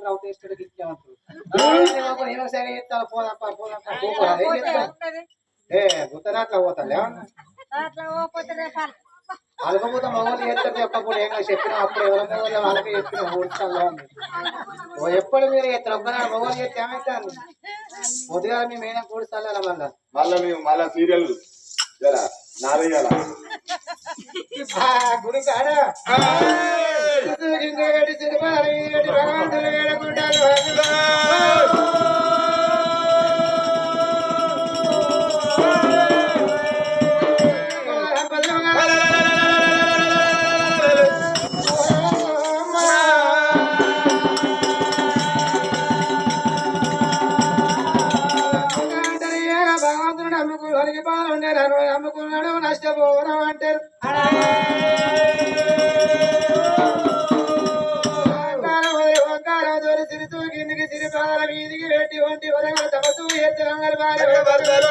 రావు ఇచ్చామంటారు సరే పోదప్ప పోదప్ప ఏం ఏ అట్లా అలకపోతే మగవాళ్ళు చేస్తారు చెప్పకుండా ఏమో చెప్పినా అప్పుడు ఎవరైనా వాళ్ళు వాళ్ళకి చెప్పిన ఊడ్చాలో ఓ ఎప్పుడు మీరు ఎత్తారు? ఒక్కనాడు మగవాళ్ళు చేస్తే ఏమైతే పొద్దుగా మేము ఏదైనా కూడుస్తాను మళ్ళా? మళ్ళా మేము మళ్ళా సీరియల్ గుడి కాడ. ఇంకేటి సినిమాలు ఏటి ఎత్తులందరూ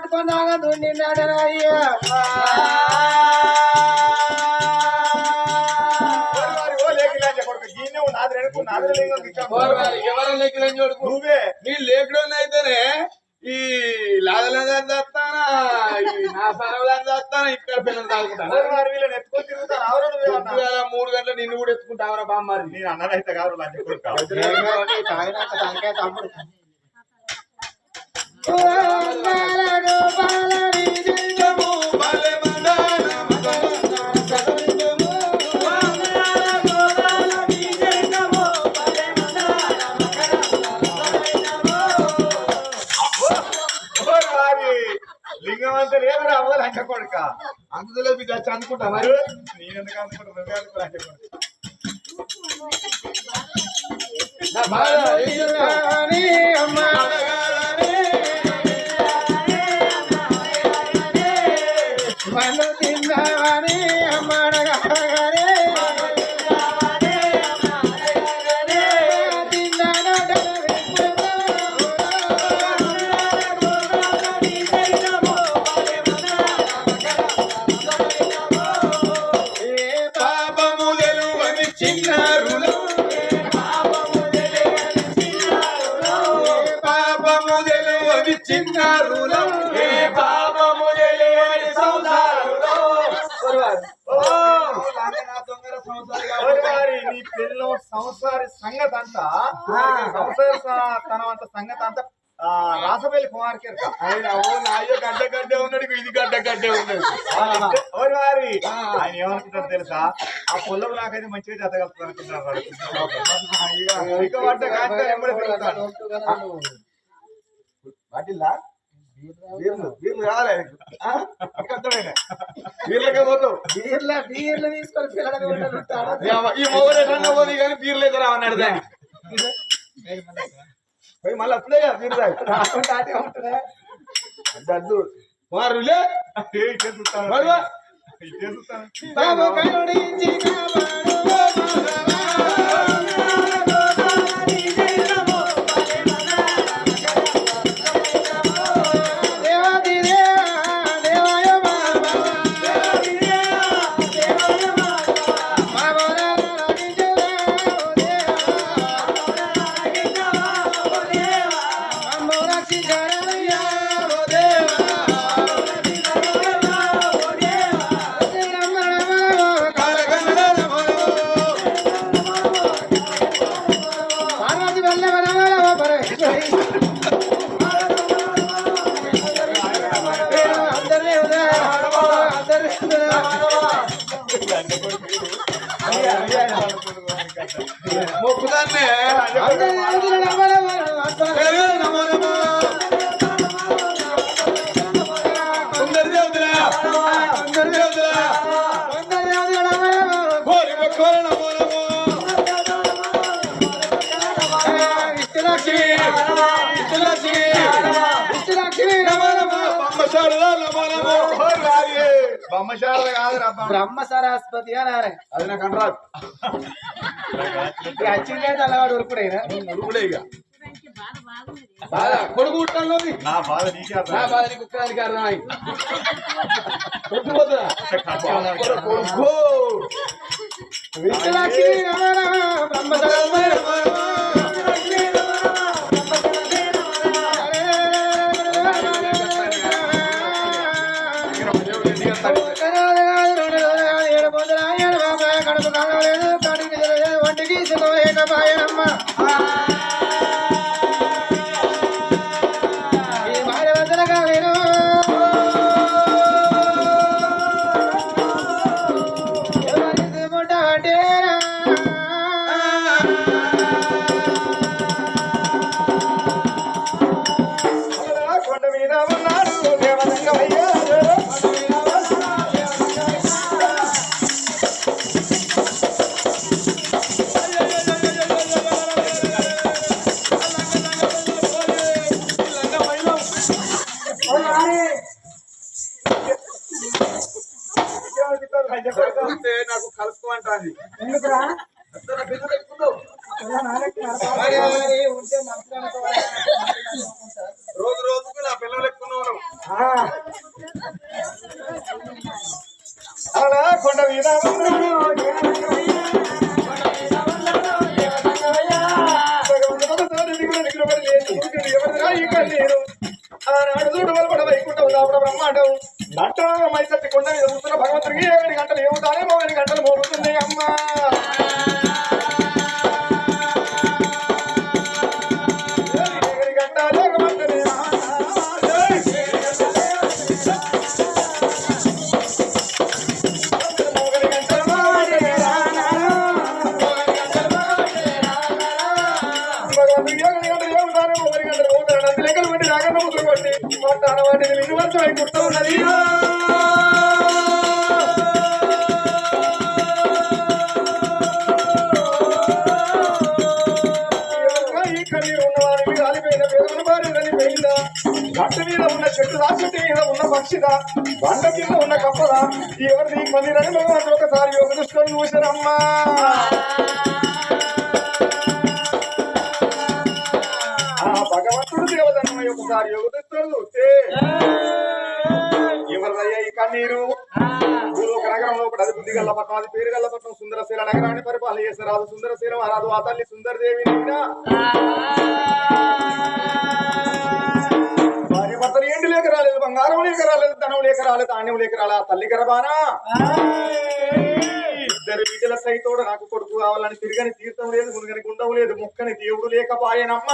ఎన్ను కట్టుకున్నాగా దున్నిన్నాడు అయ్యా ఎవరు లెక్కలని చూడుకు నువ్వే. నీ లేకుడు అయితేనే ఈ లాదలని చేస్తానా ఈ నా సరవలని చేస్తానా ఇక్కడ పిల్లలు తాగుతాను? మూడు గంటలు నిన్ను కూడా ఎత్తుకుంటావరా బామ్మారి నేను అన్నదైతే కాదు లింగం అంతా లేదు అవ్వాలి అంట కొడుక అందులో మీకు వచ్చి అనుకుంటా మరి నేను ఎందుకు అనుకుంటా నువ్వే కొడుక నా నీ పిల్ల సంసారి సంగతి అంతా సంసార తన అంత సంగతి అంతా రాసపల్లి కుమార్కి ఆయన ఓ నాయ్య గడ్డ గడ్డే ఉన్నాడు ఇది గడ్డ ఎవరు వారి. ఆయన ఏమనుకుంటారు తెలుసా? ఆ పొలం నాకైతే మంచిగా చదగలుగుతాను అనుకుంటున్నారు. ఇక కాంతా వీర్లు వీర్లు కావాలి? వీర్లకే పోతావు. బీర్ల బీర్లు తీసుకొని ఈ మొగలు ఎట్లా పోనీ కానీ బీర్లు అయితే రావన్నాడు దాన్ని పోయి మళ్ళీ అప్పుడే కదా బీర్లు తాగు. ఉంటుందా దద్దు వారులే చేస్తాను. మొక్కుదాన్నే అందరినీ సరస్వతి అనారే అది నాకు అనరాదు ఈ అచ్చిందే తలవాడు ఉరుకుడైనా ఉరుకుడే ఇక బాగా కొడుకు పుట్టాలి నా బాధ నీకే అర్థం నా బాధ నీకు ఒక్కదానికి అర్థమై కొట్టుకుపోతున్నా కొడుకు విష్ణులక్ష్మి నమో Hallelujah. ఉంటే మంత్రి గట్ట మీద ఉన్న చెట్టు రాచెట్టు మీద ఉన్న పక్షిదా? బండ కింద ఉన్న కప్పదా ఎవరిది? కన్నీరని భగవంతుడు ఒకసారి యోగ దృష్టిని చూసారమ్మా భగవంతుడు దేవతన్న ఒకసారి యోగ దృష్టిని చూస్తే ఎవరిదయ్యా ఈ కన్నీరు? ఒక నగరం లోపల అది బుద్ధి గల్ల పట్టణం అది పేరు గల్ల పట్టణం. సుందరశీల నగరాన్ని పరిపాలన చేశారు. రాదు సుందరశీలం ఆ ఆ తల్లి సుందరదేవి బంగారం లేక రాలేదు ధనం లేక రాలేదు ధాన్యం లేక రాలేదు ఆ తల్లి గర్భానా? ఇద్దరు బిడ్డల సైతోడు నాకు కొడుకు కావాలని తిరగని తీర్థం లేదు మునుగని గుండం లేదు ముక్కని దేవుడు లేకపాయనమ్మ.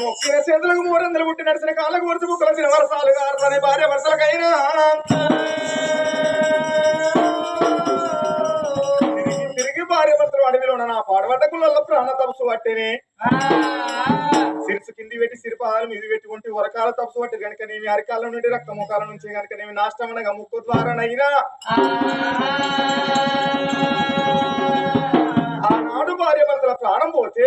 మొక్కిన చేతులకు మూరందలు పుట్టి నడిచిన కాళ్ళకు వరుస ముక్కలసిన వరసాలు గారుతానే భార్య వరుసలకైనా. తిరిగి తిరిగి భార్య భర్తలు అడవిలో ఉన్న నా పాడబడ్డ కుళ్ళల్లో ప్రాణ తపస్సు పట్టేనే. సిరుసు కింది పెట్టి సిరిపాదాలు మీద పెట్టుకుంటే వరకాల తపస్సు పట్టి కనుకనేమి అరికాల నుండి రక్త ముఖాల నుంచి కనుకనేమి నాష్టమనగా ముక్కు ద్వారానైనా. ఆనాడు భార్య భర్తల ప్రాణం పోతే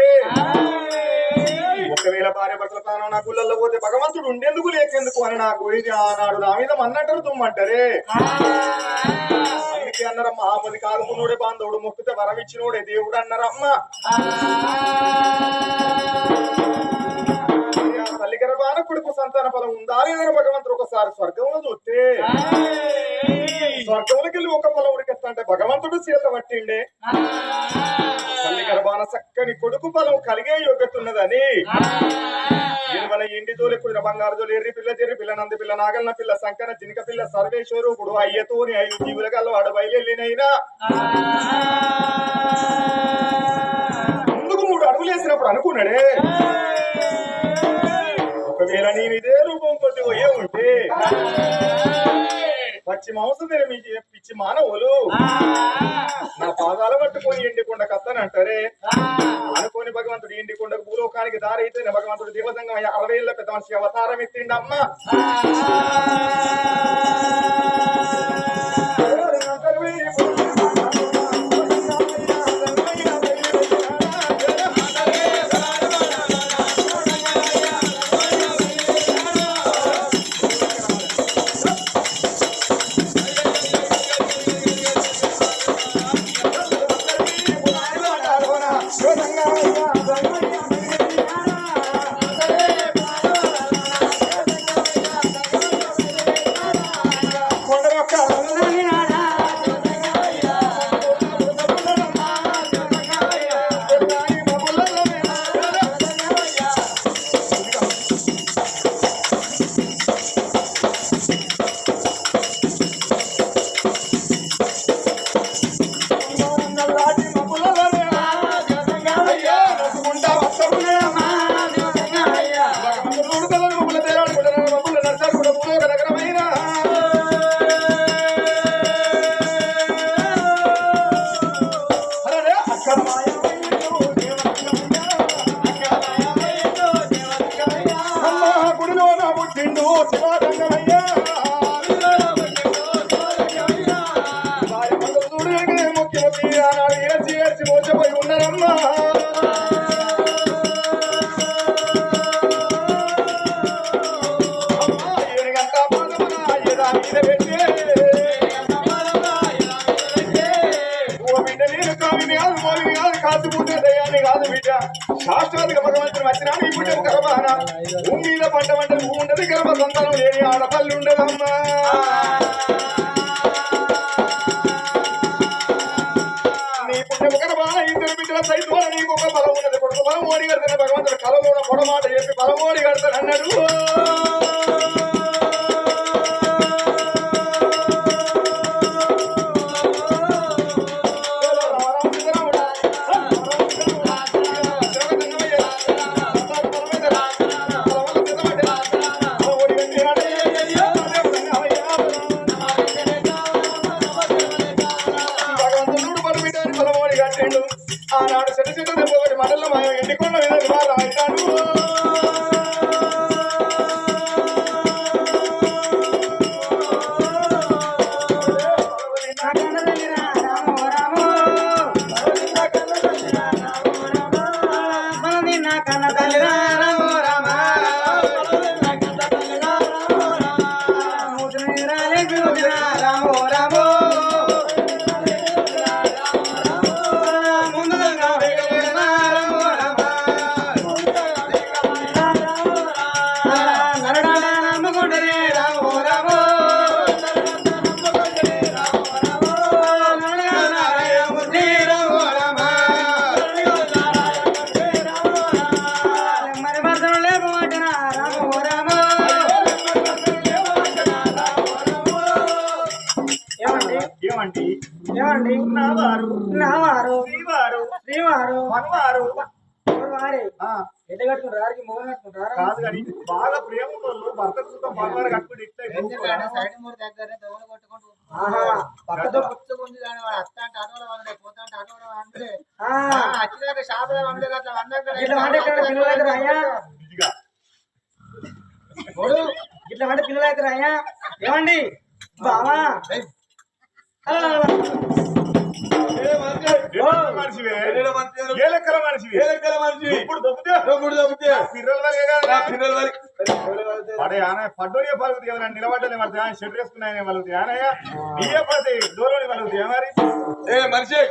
ఒకవేళ భార్య భర్తల ప్రాణం నా గుళ్ళల్లో పోతే భగవంతుడు ఉండేందుకు లేకెందుకు అని నా గురించి ఆనాడు నా మీద మన్నట్టు తుమ్మంటారే. అందుకే అన్నారమ్మ ఆపది కాదుకున్నోడే బాంధవుడు మొక్కితే వరమిచ్చినోడే దేవుడు అన్నారమ్మ. తల్లి గర్భాన కొడుకు సంతాన ఫలం ఉందా? లేదని భగవంతుడు ఒకసారి స్వర్గంలో చూస్తే. స్వర్గంలోకి వెళ్ళి ఒక పొలం ఉడికెత్తా అంటే భగవంతుడు చేత పట్టిండే. తల్లి గర్భాన చక్కని కొడుకు ఫలం కలిగే యోగ్యత ఉన్నదని ఇరువల ఇంటి తోలి కుదిర బంగారు తోలి ఎర్రి పిల్ల చెర్రి పిల్ల నంది పిల్ల నాగన్న పిల్ల సంకన జినిక పిల్ల సర్వేశ్వరూపుడు అయ్యతోని ఐదు జీవుల కల్లా వాడు బయలునైనా అనుకున్నాడే. ఒకవేళ నేను ఇదే రూపం కొద్ది పోయే ఉంటే పచ్చి మాంసం తినే మీ పిచ్చి మానవులు. నా పాదాలు పట్టుకొని ఎండికొండ కత్తని అంటారే అనుకోని భగవంతుడు ఎండికొండకు భూలోకానికి దారి అయితే భగవంతుడు దేవతంగా అరవై ఏళ్ళ పెద్ద మనిషి అవతారం ఎత్తిండి భూమిలో పంట పంట భూమి ఉండదు గర్భ సంతానం లేని ఆడపల్లి ఉండదమ్మా. నీ పుణ్యము గర్భాన ఇద్దరు బిడ్డల సైతం నీకు ఒక బలం ఉన్నది. కొడుకు బలం ఓడి కడతాను భగవంతుడు కలలో పొడమాట చెప్పి బలం ఓడి కడతాను అన్నాడు ఏమండి? ఏమండి? ఏమండి? ఉన్నవారు నావారు శ్రీవారు శ్రీవారు మనవారు ఆ, ఎట్ట కట్టుకుంటారు రారికి మోహన్ కట్టుకుంటారా కాదు కానీ బాగా ప్రేమ ఉన్న వాళ్ళు భర్త సుతం మనవారు కట్టుకుని ఇట్లా సైడ్ మూడు దగ్గరనే దోమలు కొట్టుకుంటూ పక్కతో పుచ్చుకుంది వాడు అత్త అంటే పోతా అంటే షాపులో అట్లా ఇట్లా వండే ఇక్కడ పిల్లలు అయితే రాయ్యా ఏమండి? బావా? పడ్డోనే పలుకుతాయి ఎవరైనా నిలబడ్డనే పడితే ఆయన షెడ్ వేసుకున్నాయనే పలుకుతాయి ఆనయ్య నీయే పడితే దూరంలో పలుకుతాయి మరి ఏ మనిషి